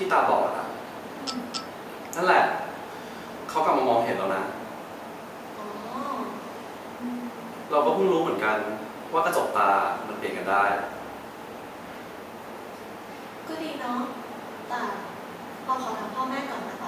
ที่ตาบอดอะนั่นแหละ เขากลับมามองเห็นแล้วนะ อ๋อเราก็เพิ่งรู้เหมือนกัน ว่ากระจกตา มันเปลี่ยนกันได้ ก็ดีเนาะแต่เราขอถามพ่อแม่ก่อนนะ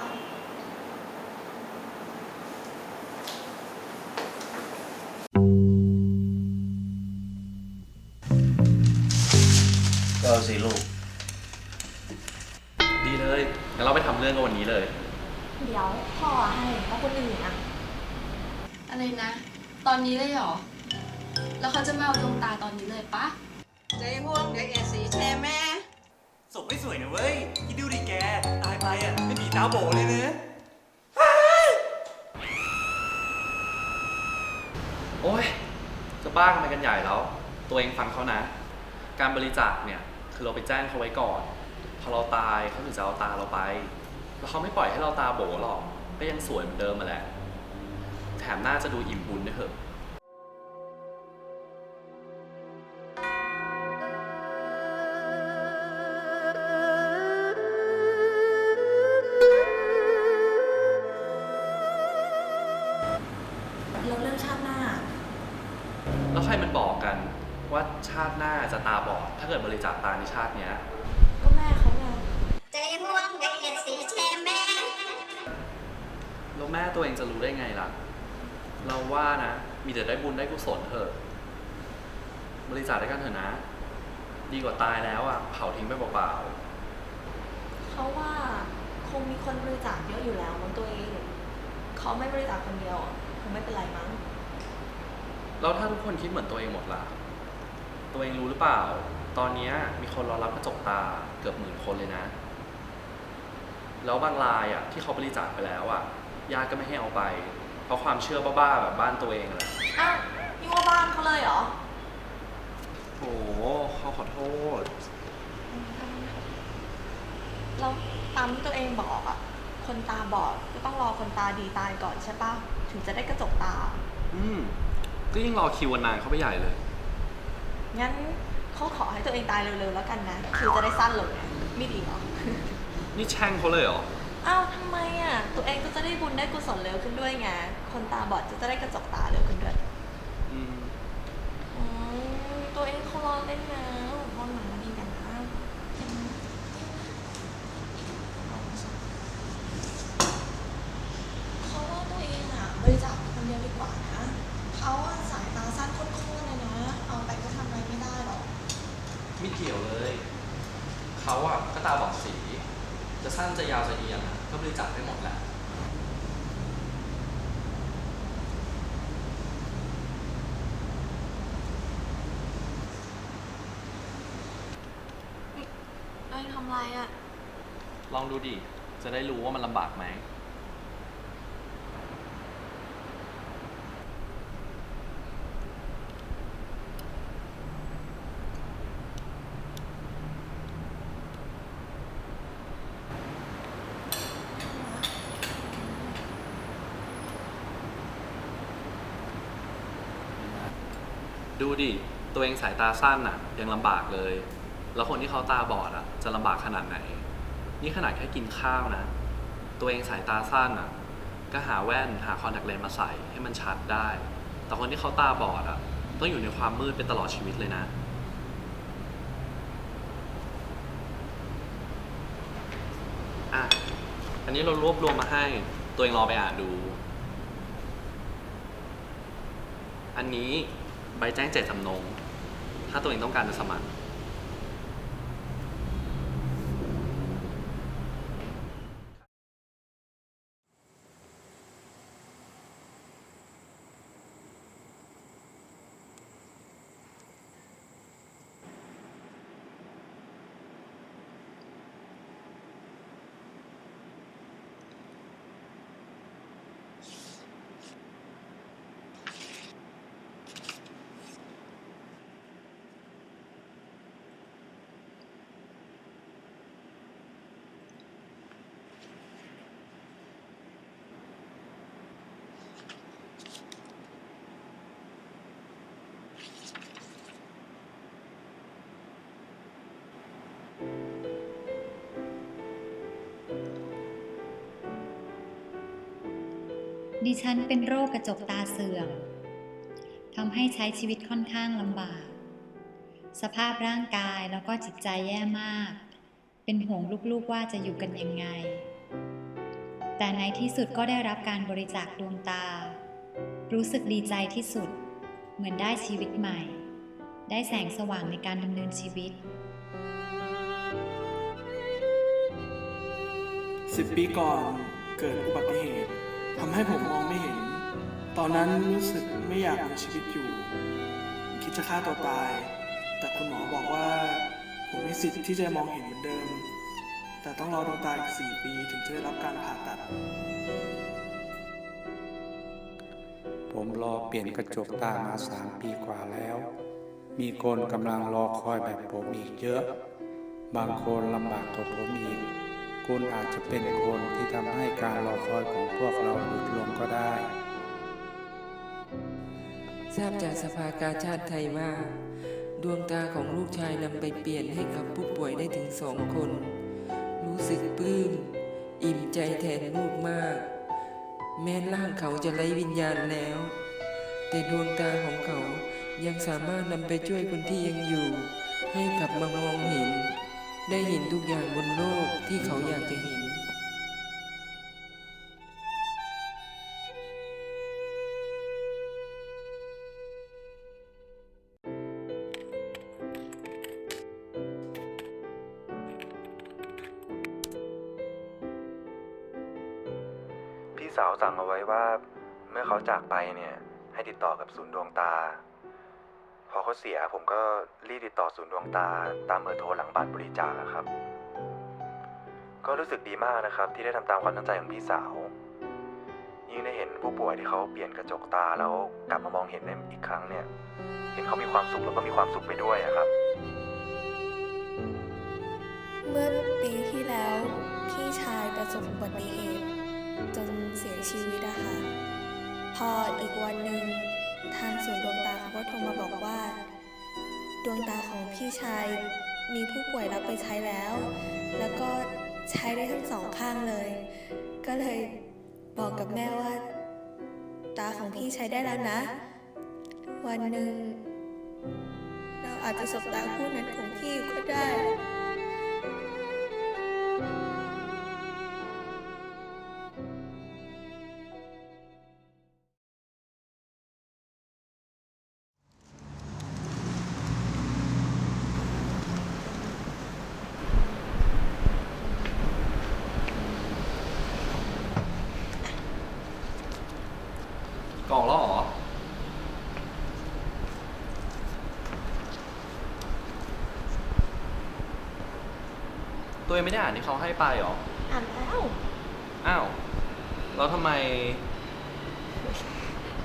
เลยงั้นเราไปทำเรื่องกันวันนี้เลย เดี๋ยวพ่อให้แล้วคนอื่นอะ อะไรนะ ตอนนี้เลยเหรอ แล้วเขาจะมาเอาดวงตาตอนนี้เลยปะ ใจห่วงเด็กเอสีแช่แม่ ศพไม่สวยนะเว้ยคิดดูดิแก ตายไปอะไม่มีตาโบเลยนะโอ้ยจะบ้ากันไปกันใหญ่แล้ว ตัวเองฟังเขานะ การบริจาคเนี่ย คือเราไปแจ้งเขาไว้ก่อน พอเราตายเขาถึงจะเอาตาเราไป แล้วเขาไม่ปล่อยให้เราตาโบหรอก ก็ยังสวยเหมือนเดิมมาแหละ แถมน่าจะดูอิ่มบุญด้วยเถอะแล้วเรื่องชาติหน้า แล้วใครมันบอกกันว่าชาติหน้าจะตาบอด ถ้าเกิดบริจาคตาในชาติเนี้ย ตัวเองจะรู้ได้ไงล่ะ เราว่านะ มีแต่ได้บุญได้กุศลเถอะ บริจาคได้กันเถอะนะ ดีกว่าตายแล้วอะ เผาทิ้งไปเปล่าเขาว่าคงมีคนบริจาคเยอะอยู่แล้วมั้งตัวเอง เขาไม่บริจาคคนเดียวอะคงไม่เป็นไรมั้งๆแล้วถ้าทุกคนคิดเหมือนตัวเองหมดล่ะ ตัวเองรู้หรือเปล่า ตอนเนี้ยมีคนรอรับกระจกตาเกือบหมื่นคนเลยนะ แล้วบางรายอะที่เขาบริจาคไปแล้วอะ ญาติก็ไม่ให้เอาไป เพราะความเชื่อบ้าๆแบบบ้านตัวเองแหละอ้าวนี่ว่าบ้านเขาเลยเหรอ โอ้เขาขอโทษเราตามที่ตัวเองบอกอะคนตาบอดก็ต้องรอคนตาดีตายก่อนใช่ปะถึงจะได้กระจกตา อืมก็ยิ่งรอคิววันนานเข้าไปใหญ่เลย งั้นเขาขอให้ตัวเองตายเร็วๆแล้วกันนะ คือจะได้สั้นลงไงไม่ดีเหรอ นี่แช่งเขาเลยเหรอ อ้าวทำไมอะ ตัวเองก็จะได้บุญได้กุศลเร็วขึ้นด้วยไง คนตาบอดจะได้กระจกตาเร็วขึ้นด้วยอืมอืมตัวเองเขารอเล่นนะพ่อหมาดีกันนะเขาว่าตัวเองอะบริจาคคนเดียวดีกว่านะเขาอะสายตาสั้นโคตรๆเลยนะ เอาไปก็ทำอะไรไม่ได้หรอก ไม่เกี่ยวเลย เขาอะก็ตาบอดสี จะสั้นจะยาวจะเอียงอะ ก็บริจาคได้หมดแหละตัวเองทำอะไรอะลองดูดิ จะได้รู้ว่ามันลำบากไหม ดูดิ ตัวเองสายตาสั้นอะยังลำบากเลย แล้วคนที่เขาตาบอดอะ จะลำบากขนาดไหน นี่ขนาดแค่กินข้าวนะ ตัวเองสายตาสั้นอะก็หาแว่นหาคอนแทคเลนส์มาใส่ให้มันชัดได้ แต่คนที่เขาตาบอดอะ ต้องอยู่ในความมืดเป็นตลอดชีวิตเลยนะ อะ อันนี้เรารวบรวมมาให้ ตัวเองรอไปอ่านดู อันนี้ ใบแจ้งเจตจำนง ถ้าตัวเองต้องการจะสมัคร ดิฉันเป็นโรคกระจกตาเสื่อมทำให้ใช้ชีวิตค่อนข้างลำบาก สภาพร่างกายแล้วก็จิตใจแย่มาก เป็นห่วงลูกๆว่าจะอยู่กันยังไง แต่ในที่สุดก็ได้รับการบริจาคดวงตา รู้สึกดีใจที่สุด เหมือนได้ชีวิตใหม่ ได้แสงสว่างในการดำเนินชีวิตสิบปีก่อนเกิดอุบัติเหตุ ทำให้ผมมองไม่เห็น ตอนนั้นรู้สึกไม่อยากมีชีวิตอยู่ คิดจะฆ่าตัวตาย แต่คุณหมอบอกว่า ผมมีสิทธิ์ที่จะมองเห็นเหมือนเดิม แต่ต้องรอดวงตาอีกสี่ปีถึงจะได้รับการผ่าตัด ผมรอเปลี่ยนกระจกตามาสามปีกว่าแล้ว มีคนกำลังรอคอยแบบผมอีกเยอะ บางคนลำบากกว่าผมอีก คุณอาจจะเป็นคนที่ทำให้การรอคอยของพวกเราหยุดลงก็ได้ ทราบจากสภากาชาติไทยว่า ดวงตาของลูกชายนำไปเปลี่ยนให้กับผู้ป่วยได้ถึงสองคน รู้สึกปลื้มอิ่มใจแทนลูกมาก แม้ร่างเขาจะไร้วิญญาณแล้ว แต่ดวงตาของเขายังสามารถนำไปช่วยคนที่ยังอยู่ ให้กลับมามองเห็น ได้เห็นทุกอย่างบนโล สาวสั่งเอาไว้ว่า เมื่อเขาจากไปเนี่ย ให้ติดต่อกับศูนย์ดวงตา พอเขาเสียผมก็รีบติดต่อศูนย์ดวงตา ตามเบอร์โทรหลังบัตรบริจาคครับ ก็รู้สึกดีมากนะครับ ที่ได้ทำตามความตั้งใจของพี่สาว ยิ่งได้เห็นผู้ป่วยที่เขาเปลี่ยนกระจกตาแล้วกลับมามองเห็นในอีกครั้งเนี่ย เห็นเขามีความสุขแล้วก็มีความสุขไปด้วยครับ เมื่อปีที่แล้วพี่ชายประสบอุบัติเหตุ จนเสียชีวิตอะค่ะ พออีกวันหนึ่งทางศูนดวงตาเขาก็โทรมาบอกว่า ดวงตาของพี่ชายมีผู้ป่วยรับไปใช้แล้ว แล้วก็ใช้ได้ทั้งสองข้างเลย ก็เลยบอกกับแม่ว่า ตาของพี่ใช้ได้แล้วนะ วันหนึ่งเราอาจจะสบตาคู่นั้นของพี่ก็ได้ ตัวเองไม่ได้อ่านที่เขาให้ไปเหรอ อ่านแล้วอ้าวแล้วทำไม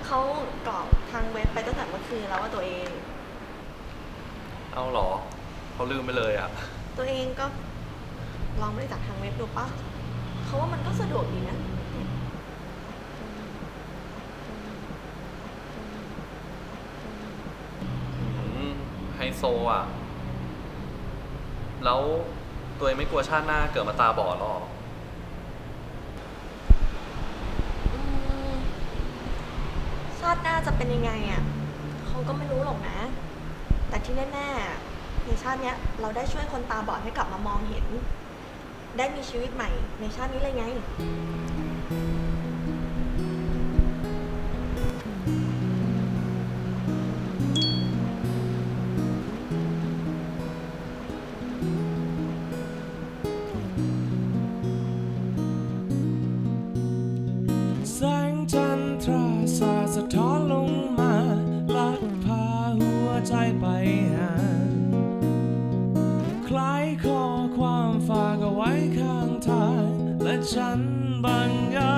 เขากรอกทางเว็บไปตั้งแต่เมื่อคืนแล้วว่าตัวเอง เอาเหรอเขาลืมไปเลยอะ ตัวเองก็ลองบริจาคทางเว็บดูปะเขาว่ามันก็สะดวกดีนะ อืมไฮโซอะ แล้ว ตัวเองไม่กลัวชาติหน้าเกิดมาตาบอดหรอ อืมชาติหน้าจะเป็นยังไงอะเขาก็ไม่รู้หรอกนะ แต่ที่แน่ๆในชาติเนี้ยเราได้ช่วยคนตาบอดให้กลับมามองเห็น ได้มีชีวิตใหม่ในชาตินี้เลยไง ฉันบังเอิญเมื่